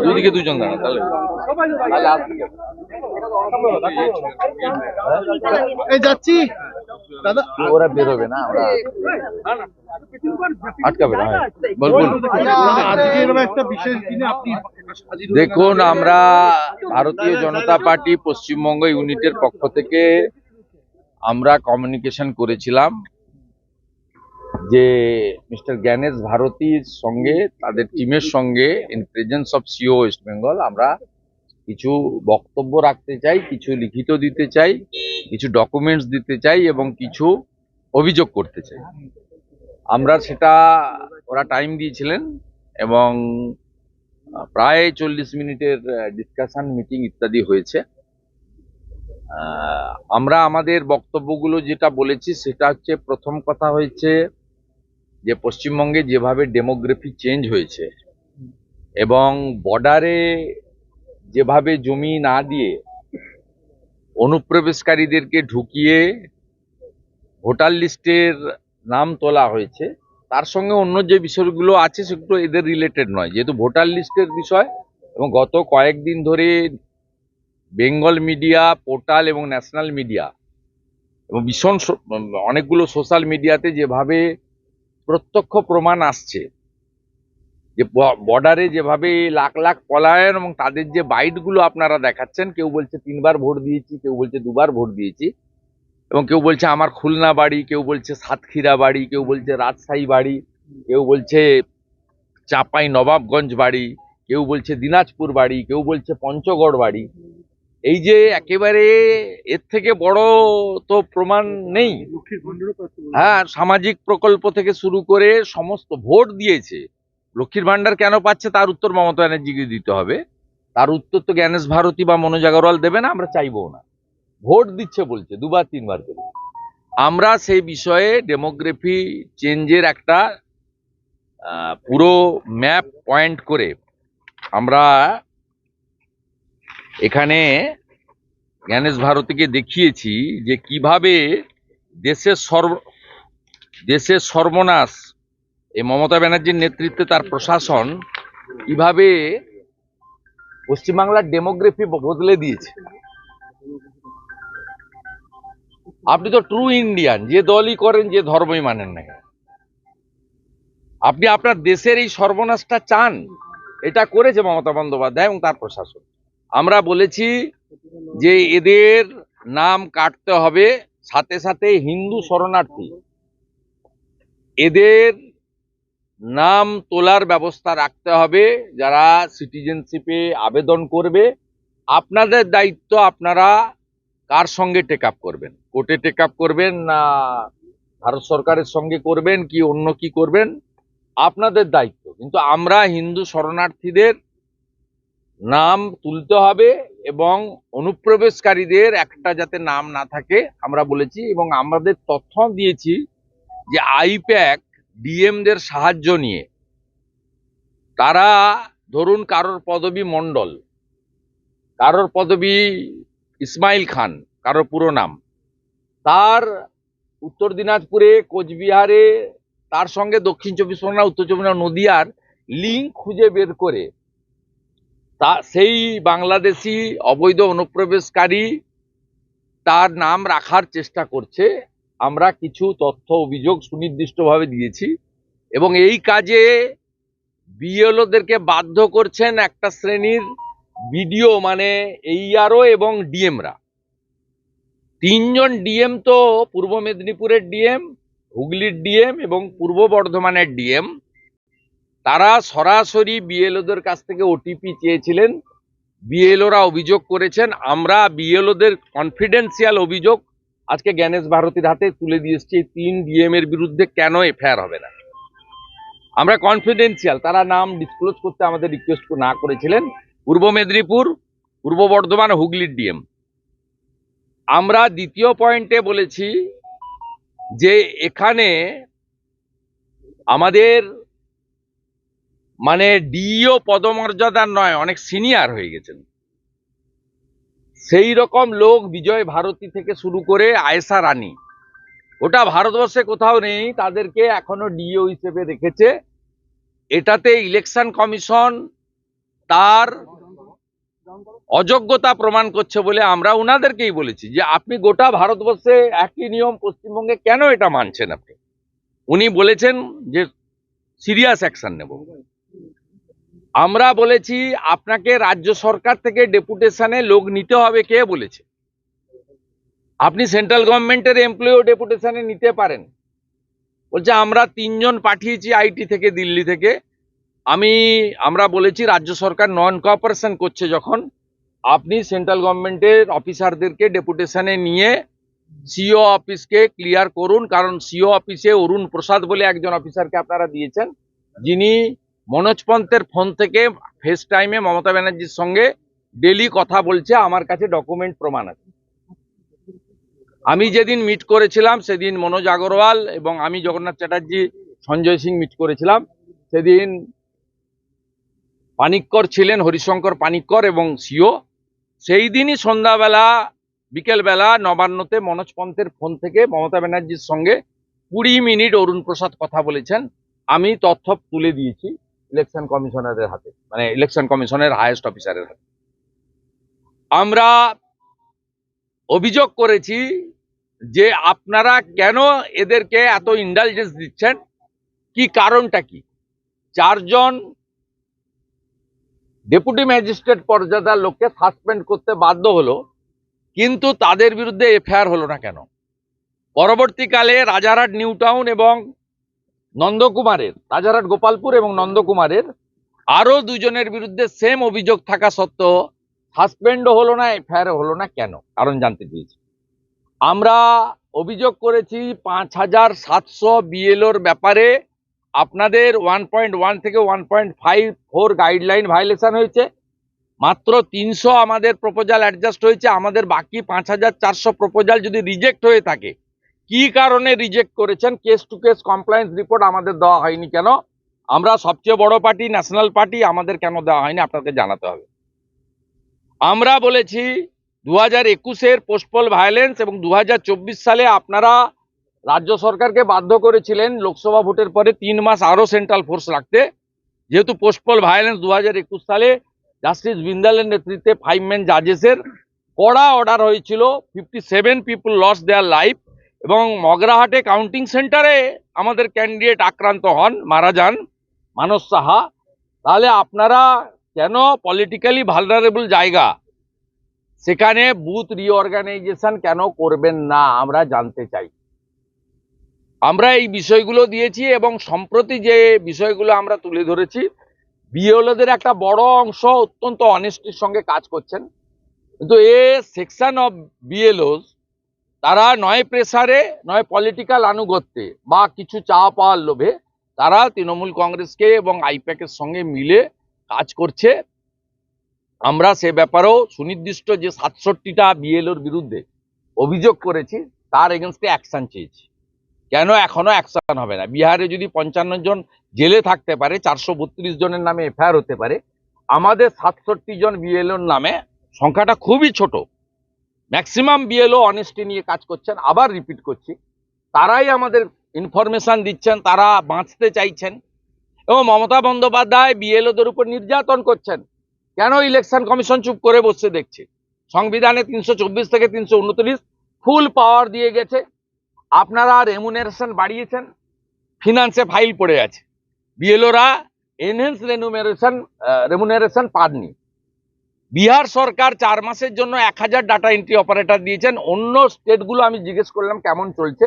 দুদিকে দুজন দাঁড়া তাহলে? এই যাচ্ছি দাদা ওরা বেরোবে না আমরা আটকাবে না হ্যাঁ। বল বল আজকে এরকম একটা বিশেষ দিনে আপনি হাজির হলেন। দেখুন আমরা ভারতীয় জনতা পার্টি পশ্চিমবঙ্গ ইউনিটের পক্ষ থেকে আমরা কমিউনিকেশন করেছিলাম যে মিস্টার জ্ঞানেশ ভারতীর সঙ্গে, তাদের টিমের সঙ্গে in presence of CEO West Bengal আমরা কিছু বক্তব্য রাখতে চাই, কিছু লিখিত দিতে চাই, কিছু ডকুমেন্টস দিতে চাই এবং কিছু অভিযোগ করতে চাই। আমরা সেটা, ওরা টাইম দিয়েছিলেন এবং প্রায় চল্লিশ মিনিটের ডিসকাশন মিটিং ইত্যাদি হয়েছে। আমরা আমাদের বক্তব্যগুলো যেটা বলেছি, সেটা হচ্ছে প্রথম কথা হয়েছে যে পশ্চিমবঙ্গে যেভাবে ডেমোগ্রাফি চেঞ্জ হয়েছে এবং বর্ডারে যেভাবে জমি না দিয়ে অনুপ্রবেশকারীদেরকে ঢুকিয়ে ভোটার লিস্টের নাম তোলা হয়েছে, তার সঙ্গে অন্য যে বিষয়গুলো আছে সেগুলো এদের রিলেটেড নয়। যেহেতু ভোটার লিস্টের বিষয় এবং গত কয়েকদিন ধরে বেঙ্গল মিডিয়া পোর্টাল এবং ন্যাশনাল মিডিয়া এবং ভীষণ অনেকগুলো সোশ্যাল মিডিয়াতে যেভাবে প্রত্যক্ষ প্রমাণ আসছে। যে বর্ডারে যেভাবে লাখ লাখ পলায়ন এবং তাদের যে বাইটগুলো আপনারা দেখাচ্ছেন, কেউ বলছে তিনবার ভোট দিয়েছি, কেউ বলছে দুবার ভোট দিয়েছি, এবং কেউ বলছে আমার খুলনা বাড়ি, কেউ বলছে সাতক্ষীরা বাড়ি, কেউ বলছে রাজশাহী বাড়ি, কেউ বলছে চাপাই নবাবগঞ্জ বাড়ি, কেউ বলছে দিনাজপুর বাড়ি, কেউ বলছে পঞ্চগড় বাড়ি। এই যে একেবারে এর থেকে বড় তো প্রমাণ নেই। হ্যাঁ সামাজিক প্রকল্প থেকে শুরু করে সমস্ত ভোট দিয়েছে। লক্ষ্মীর ভান্ডার কেন পাচ্ছে তার উত্তর মমতা ব্যানার্জিকে দিতে হবে। তার উত্তর তো জ্ঞানেশ ভারতী বা মনোজ আগরওয়াল দেবে না আমরা চাইব না। ভোট দিচ্ছে বলছে দুবার তিনবার করে। আমরা সেই বিষয়ে ডেমোগ্রাফি চেঞ্জের একটা পুরো ম্যাপ পয়েন্ট করে আমরা এখানে জ্ঞানেশ ভারতীকে দেখিয়েছি যে কীভাবে দেশের সর্ব, দেশের সর্বনাশ এই মমতা ব্যানার্জির নেতৃত্বে তার প্রশাসন কীভাবে পশ্চিমবাংলার ডেমোগ্রাফি বদলে দিয়েছে আপনি তো ট্রু ইন্ডিয়ান যে দলই করেন, যে ধর্মই মানেন না। আপনি আপনার দেশের এই সর্বনাশটা চান, এটা করেছে মমতা বন্দ্যোপাধ্যায় এবং তার প্রশাসন আমরা বলেছি যে এদের নাম কাটতে হবে সাথে সাথে হিন্দু শরণার্থী। এদের নাম তোলার ব্যবস্থা রাখতে হবে, যারা সিটিজেনশিপে আবেদন করবে। আপনাদের দায়িত্ব আপনারা কার সঙ্গে টেক আপ করবেন? কোর্টে টেক আপ করবেন না ভারত সরকারের সঙ্গে করবেন, কি অন্য কি করবেন? আপনাদের দায়িত্ব। কিন্তু আমরা হিন্দু শরণার্থীদের নাম তুলতে হবে এবং অনুপ্রবেশকারীদের একটা যাতে নাম না থাকে, আমরা বলেছি এবং আমাদের তথ্য দিয়েছি যে আইপ্যাক ডিএমদের সাহায্য নিয়ে। তারা ধরুন কারোর পদবী মণ্ডল, কারোর পদবী ইসমাইল খান, কারোর পুরো নাম। তার উত্তর দিনাজপুরে, কোচবিহারে, তার সঙ্গে দক্ষিণ চব্বিশ পরগনা, উত্তর চব্বিশ পরগনা, নদিয়ার লিঙ্ক খুঁজে বের করে তা, সেই বাংলাদেশি অবৈধ অনুপ্রবেশকারী তার নাম রাখার চেষ্টা করছে। আমরা কিছু তথ্য, অভিযোগ সুনির্দিষ্টভাবে দিয়েছি এবং এই কাজে বিএলওদেরকে বাধ্য করছেন একটা শ্রেণির বিডিও মানে এইআরও এবং ডিএমরা তিনজন ডিএম তো পূর্ব মেদিনীপুরের ডিএম হুগলির ডিএম এবং পূর্ব বর্ধমানের ডিএম তারা সরাসরি বিএলওদের কাছ থেকে ওটিপি চেয়েছিলেন। বিএলওরা অভিযোগ করেছেন, আমরা বিএলওদের কনফিডেন্সিয়াল অভিযোগ আজকে জ্ঞানেশ ভারতীর হাতে তুলে দিয়ে এসেছি। তিন ডিএম এর বিরুদ্ধে কেন এফআইআর হবে না? আমরা কনফিডেন্সিয়াল তারা নাম ডিসক্লোজ করতে আমাদের রিকোয়েস্ট না করেছিলেন। পূর্ব মেদিনীপুর, পূর্ব বর্ধমান, হুগলির ডিএম আমরা দ্বিতীয় পয়েন্টে বলেছি যে এখানে আমাদের মানে ডিও পদমর্যাদার নয়, অনেক সিনিয়র হয়ে গেছেন। সেই রকম লোক বিজয় ভারতী থেকে শুরু করে আয়েশা রানী। ওটা ভারতবর্ষে কোথাও নেই, তাদেরকে এখনও ডিও হিসেবে রেখেছে। এটাতে ইলেকশন কমিশন তার অযোগ্যতা প্রমাণ করছে বলে আমরা ওনাদেরকেই বলেছি যে আপনি গোটা ভারতবর্ষে একই নিয়ম পশ্চিমবঙ্গে কেন এটা মানছেন আপনি? উনি বলেছেন যে সিরিয়াস অ্যাকশন নেব। আমরা বলেছি, আপনাকে রাজ্য সরকার থেকে ডেপুটেশনে লোক নিতে হবে, কে বলেছে? আপনি সেন্ট্রাল গভর্নমেন্টের এমপ্লয়িও ডেপুটেশনে নিতে পারেন। বলছে, আমরা তিনজন পাঠিয়েছি আইটি থেকে, দিল্লি থেকে। আমি, আমরা বলেছি, রাজ্য সরকার নন কোঅপারেশন করছে যখন। আপনি সেন্ট্রাল গভর্নমেন্টের অফিসারদেরকে ডেপুটেশনে নিয়ে সিও অফিসকে ক্লিয়ার করুন, কারণ সিও অফিসে অরুণ প্রসাদ বলে একজন অফিসারকে আপনারা দিয়েছেন। যিনি মনোজ পন্থের ফোন থেকে ফেস টাইমে মমতা ব্যানার্জির সঙ্গে ডেলি কথা বলছে, আমার কাছে ডকুমেন্ট প্রমাণ আছে। আমি যেদিন মিট করেছিলাম, সেদিন মনোজ আগরওয়াল এবং আমি জগন্নাথ চ্যাটার্জি, সঞ্জয় সিং মিট করেছিলাম। সেদিন পানিক্কর ছিলেন, হরিশঙ্কর পানিক্কর এবং সিও। সেই দিনই সন্ধ্যাবেলা, বিকেলবেলা নবান্নতে মনোজ পন্থের ফোন থেকে মমতা ব্যানার্জির সঙ্গে কুড়ি মিনিট অরুণ প্রসাদ কথা বলেছেন। আমি তথ্য তুলে দিয়েছি। ইলেকশন কমিশনারের হাতে মানে ইলেকশন কমিশনের হায়েস্ট অফিসারের হাতে। আমরা অভিযোগ করেছি যে আপনারা কেন এদেরকে এত ইন্ডালজেন্স দিচ্ছেন? কি কারণটা কি? চারজন ডেপুটি ম্যাজিস্ট্রেট পর্যাদার লোককে সাসপেন্ড করতে বাধ্য হলো, কিন্তু তাদের বিরুদ্ধে এফআইআর হলো না কেন? পরবর্তীকালে রাজারহাট নিউ টাউন এবং নন্দকুমারের, রাজারহাট গোপালপুর এবং নন্দকুমারের, আরও দুজনের বিরুদ্ধে সেম অভিযোগ থাকা সত্ত্বেও সাসপেন্ডও হলো না এফআইআর হলো না কেন? কারণ জানতে চেয়েছি। আমরা অভিযোগ করেছি পাঁচ হাজার সাতশো বিএলওর ব্যাপারে আপনাদের ওয়ান পয়েন্ট ওয়ান থেকে one point five four guideline violation হয়েছে। মাত্র তিনশো আমাদের প্রপোজাল অ্যাডজাস্ট হয়েছে, আমাদের বাকি পাঁচ হাজার চারশো প্রপোজাল যদি রিজেক্ট হয়ে থাকে কি কারণে রিজেক্ট করেছেন? Case to case compliance report আমাদের দেওয়া হয়নি কেন? আমরা সবচেয়ে বড় পার্টি ন্যাশনাল পার্টি আমাদের কেন দেওয়া হয়নি? আপনাদের জানাতে হবে। আমরা বলেছি দু হাজার একুশের পোস্টপল ভায়োলেন্স এবং দু হাজার চব্বিশ সালে আপনারা রাজ্য সরকারকে বাধ্য করেছিলেন লোকসভা ভোটের পরে তিন মাস আরও সেন্ট্রাল ফোর্স রাখতে। যেহেতু পোস্টপল ভায়োলেন্স দু হাজার একুশ সালে জাস্টিস বিন্দালের নেতৃত্বে ফাইভ ম্যান জাজেসের কড়া অর্ডার হয়েছিল। Fifty seven people lost their life এবং মগরাহাটে কাউন্টিং সেন্টারে আমাদের ক্যান্ডিডেট আক্রান্ত হন, মারা যান মানস সাহা। তাহলে আপনারা কেন পলিটিক্যালি ভালনারেবল জায়গা? সেখানে বুথ রিঅর্গানাইজেশন কেন করবেন না, আমরা জানতে চাই। আমরা এই বিষয়গুলো দিয়েছি এবং সম্প্রতি যে বিষয়গুলো আমরা তুলে ধরেছি, বিএলওদের একটা বড় অংশ অত্যন্ত অনেস্টির সঙ্গে কাজ করছেন। কিন্তু এ সেকশন অফ বিএলওস তারা নয় প্রেসারে নয় পলিটিক্যাল আনুগত্যে বা কিছু চা পাওয়ার লোভে তারা তৃণমূল কংগ্রেসকে এবং আইপ্যাকের সঙ্গে মিলে কাজ করছে। আমরা সে ব্যাপারেও সুনির্দিষ্ট যে সাতষট্টিটা বিএলওর বিরুদ্ধে অভিযোগ করেছি, তার এগেনস্টে অ্যাকশন চেয়েছি। কেন এখনও অ্যাকশন হবে না? বিহারে যদি পঞ্চান্ন জন জেলে থাকতে পারে, চারশো বত্রিশ জনের নামে এফআইআর হতে পারে, আমাদের সাতষট্টি জন বিএলওর নামে সংখ্যাটা খুবই ছোট। ম্যাক্সিমাম বিএলও অনেস্টি নিয়ে কাজ করছেন, আবার রিপিট করছি। তারাই আমাদের ইনফরমেশন দিচ্ছেন, তারা বাঁচতে চাইছেন। এবং মমতা বন্দ্যোপাধ্যায় বিএলওদের উপর নির্যাতন করছেন। কেন ইলেকশন কমিশন চুপ করে বসে দেখছে? সংবিধানে তিনশো চব্বিশ থেকে তিনশো উনত্রিশ ফুল পাওয়ার দিয়ে গেছে। আপনারা রেমুনারেশন বাড়িয়েছেন ফিনান্সে ফাইল পড়ে আছে। বিএলওরা এনহেন্স রেনুমেরেশন রেমুনারেশন পাননি। বিহার সরকার চার মাসের জন্য এক হাজার ডাটা এন্ট্রি অপারেটর দিয়েছেন। অন্য স্টেটগুলো আমি জিজ্ঞেস করলাম, কেমন চলছে?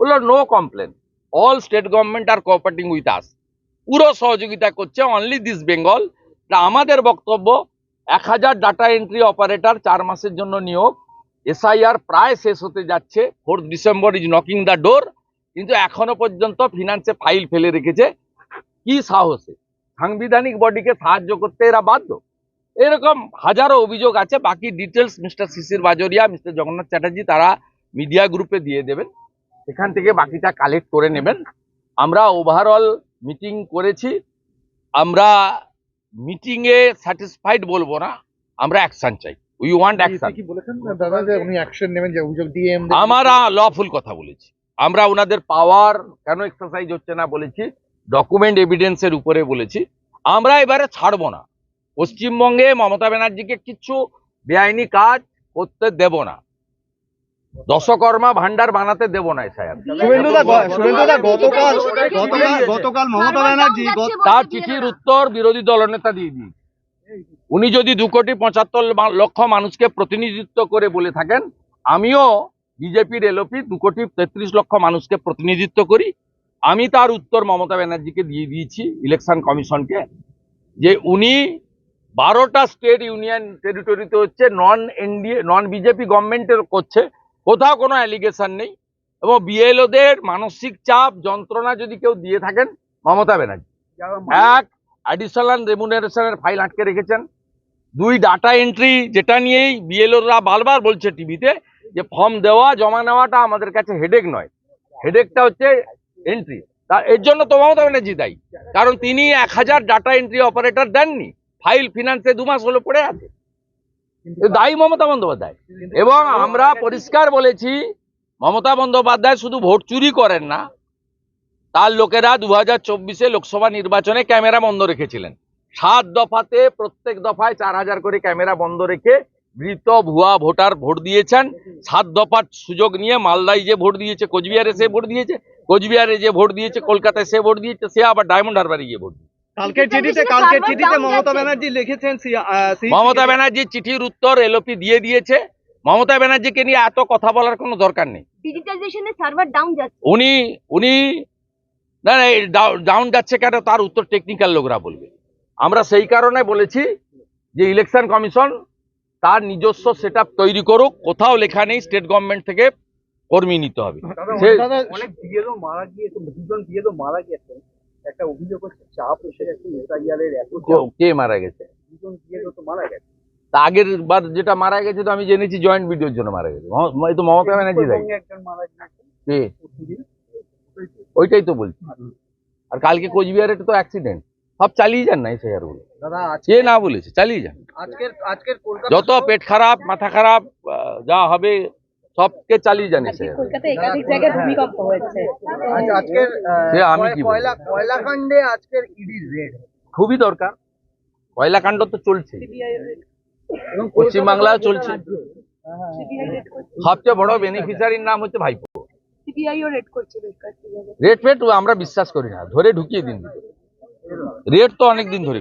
বলল no complain all state government are cooperating with us পুরো সহযোগিতা করছে অনলি দিস বেঙ্গল আমাদের বক্তব্য, এক হাজার ডাটা এন্ট্রি অপারেটর চার মাসের জন্য নিয়োগ। এসআইআর প্রায় শেষ হতে যাচ্ছে। Fourth December is knocking the door কিন্তু এখনও পর্যন্ত ফিনান্সে ফাইল ফেলে রেখেছে। কি সাহসে? সাংবিধানিক বডিকে সাহায্য করতে এরা বাধ্য? এরকম হাজারো অভিযোগ আছে। বাকি details Mister Shishir Bajoria Mister Jagannath Chatterjee তারা মিডিয়া গ্রুপে দিয়ে দেবেন। সেখান থেকে বাকিটা কালেক্ট করে নেবেন। আমরা ওভারঅল মিটিং করেছি। আমরা মিটিংয়ে স্যাটিসফাইড বলব না। আমরা অ্যাকশন চাই। উই ওয়ান্ট অ্যাকশন কি বলেছেন দাদা যে উনি অ্যাকশন নেবেন যে অভিযোগ ডিএম আমরা লফুল কথা বলেছি। আমরা ওনাদের পাওয়ার কেন এক্সারসাইজ হচ্ছে না বলেছি। ডকুমেন্ট এভিডেন্সের উপরে বলেছি। আমরা এবারে ছাড়বো না। পশ্চিমবঙ্গে মমতা ব্যানার্জিকে কিছু বেআইনি কাজ করতে দেব না। দশকর্মা ভান্ডার বানাতে দেব না তার চিঠির উত্তর বিরোধী দলনেতা দিয়ে দিই উনি যদি দু কোটি পঁচাত্তর লক্ষ মানুষকে প্রতিনিধিত্ব করে বলে থাকেন আমিও বিজেপির এলপি দু কোটি তেত্রিশ লক্ষ মানুষকে প্রতিনিধিত্ব করি। আমি তার উত্তর মমতা ব্যানার্জিকে দিয়ে দিয়েছি ইলেকশন কমিশনকে যে উনি বারোটা স্টেট ইউনিয়ন টেরিটরিতে হচ্ছে নন এনডিএ নন বিজেপি গভর্নমেন্টের করছে। কোথাও কোনো অ্যালিগেশন নেই। এবং বিএলওদের মানসিক চাপ যন্ত্রণা যদি কেউ দিয়ে থাকেন মমতা ব্যানার্জি। এক অ্যাডিশনাল রেমুনারেশনের ফাইল আটকে রেখেছেন। দুই ডাটা এন্ট্রি যেটা নিয়েই বিএলওরা বারবার বলছে টিভিতে যে ফর্ম দেওয়া জমা নেওয়াটা আমাদের কাছে হেডেক নয়। হেডেকটা হচ্ছে এন্ট্রি তা এর জন্য তো মমতা ব্যানার্জি দায়ী। কারণ তিনি এক হাজার ডাটা এন্ট্রি অপারেটর দেননি। ফাইল ফিনান্সে দু মাস হলো পড়ে আছে। দায়ী মমতা বন্দ্যোপাধ্যায়। এবং আমরা পরিষ্কার বলেছি, মমতা বন্দ্যোপাধ্যায় শুধু ভোট চুরি করেন না, তার লোকেরা দু হাজার চব্বিশে লোকসভা নির্বাচনে ক্যামেরা বন্ধ রেখেছিলেন। সাত দফাতে প্রত্যেক দফায় চার হাজার করে ক্যামেরা বন্ধ রেখে মৃত ভুয়া ভোটার ভোট দিয়েছেন। সাত দফার সুযোগ নিয়ে মালদায় যে ভোট দিয়েছে, কোচবিহারে সে ভোট দিয়েছে, কোচবিহারে যে ভোট দিয়েছে, কলকাতায় সে ভোট দিয়েছে, সে আবার ডায়মন্ড হারবারে গিয়ে ভোট দিয়েছে। কালকের চিঠিতে কালকের চিঠিতে মমতা ব্যানার্জি লিখেছেন মমতা চিঠির উত্তর এলওপি দিয়ে দিয়েছে। মমতা ব্যানার্জিকে নিয়ে এত কথা বলার কোনো দরকার নেই। সার্ভার ডাউন যাচ্ছে। উনি উনি না না ডাউন যাচ্ছে কেন? তার উত্তর টেকনিক্যাল লোকরা বলবে। আমরা সেই কারণে বলেছি যে ইলেকশন কমিশন তার নিজস্ব সেট তৈরি করুক। কোথাও লেখা নেই স্টেট গভর্নমেন্ট থেকে কর্মী নিতে হবে। মারা গিয়েছে দুজন মারা গেছে একটা অভিযোগ হচ্ছে চাপ এসে গেছে এসআইআরের এত কে- কে মারা গেছে? দুজন বিএলও তো মারা গেছে। তা আগের বার যেটা মারা গেছে তো আমি জেনেছি জয়েন্ট ভিডিওর জন্য মারা গেছে। এই তো মমতা ব্যানার্জি কে? ওইটাই তো বলছি। আর কালকে কোচবিহারে তো অ্যাক্সিডেন্ট সব চালিয়ে যান না এই শেয়ারগুলো দাদা সে না বলেছে চালিয়ে যান। আজকের আজকের কলকাতা যত পেট খারাপ মাথা খারাপ আহ, যা হবে সবকে চালিয়ে জানি সে কলকাতায় একাধিক জায়গায় ভূমিকম্প হয়েছে। আজ আজকের আহ, সে আমি কি কয়লা কয়লাকাণ্ডে আজকের ইডি রেড। খুবই দরকার। কয়লাকাণ্ড তো চলছে। এবং পশ্চিমবাংলায় চলছে। হ্যাঁ, সবচেয়ে বড় বেনিফিশিয়ারির নাম হচ্ছে ভাইপো। রেট ফেট আমরা বিশ্বাস করি না। ধরে ঢুকিয়ে দিন। রেট তো অনেকদিন ধরে?